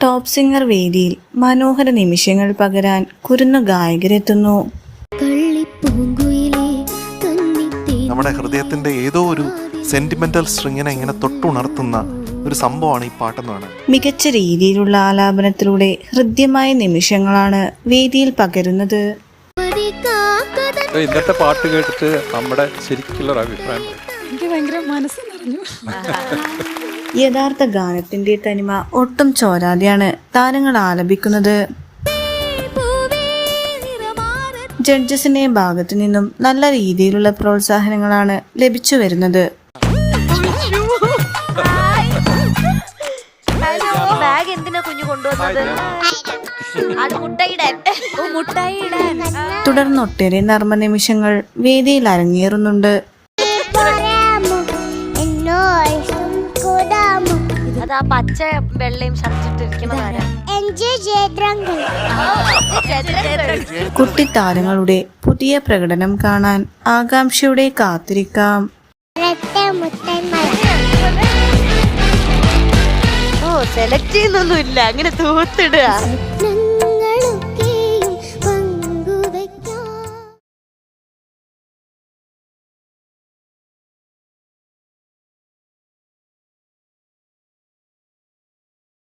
Top singer വേദിയിൽ മനോഹര നിമിഷങ്ങൾ പകരാൻ കുരുന്നു ഗായകരെത്തുന്നു. നമ്മുടെ ഹൃദയത്തിന്റെ ഏതോ ഒരു സെന്റിമെന്റൽ സ്ട്രിങ്ങിനെ ഇങ്ങനെ തൊട്ടുണർത്തുന്ന ഒരു സംഭവമാണ് ഈ പാട്ടെന്ന് പറയുന്നത്. മികച്ച രീതിയിലുള്ള ആലാപനത്തിലൂടെ ഹൃദ്യമായ നിമിഷങ്ങളാണ് വേദിയിൽ പകരുന്നത്. ഇന്നത്തെ പാട്ട് കേട്ടിട്ട് നമ്മുടെ ശരിക്കുള്ള ഒരു അഭിപ്രായം. എനിക്ക് ഭയങ്കര മനസ്സ് നിറഞ്ഞു യഥാർത്ഥ ഗാനത്തിന്റെ തനിമ ഒട്ടും ചോരാതെയാണ് താരങ്ങൾ ആലപിക്കുന്നത്. ജഡ്ജസിന്റെ ഭാഗത്തു നിന്നും നല്ല രീതിയിലുള്ള പ്രോത്സാഹനങ്ങളാണ് ലഭിച്ചു വരുന്നത്. ബാഗ് എന്തിനാ കുഞ്ഞു കൊണ്ടുവന്നത്? അത് മുട്ടയിടാൻ. ഓ മുട്ടയിടാൻ. തുടർന്ന് ഒട്ടേറെ നർമ്മ നിമിഷങ്ങൾ വേദിയിൽ അരങ്ങേറുന്നുണ്ട്. അത് ആ പച്ച വെള്ളയും ഷർട്ടിട്ടിരിക്കുന്നതാരാ കുട്ടിത്താരങ്ങളുടെ പുതിയ പ്രകടനം കാണാൻ ആകാംക്ഷയുടെ കാത്തിരിക്കാം. ഓ സെലക്ട് ചെയ്യുന്നൊന്നുമില്ല. അങ്ങനെ തൂത്തിടുക.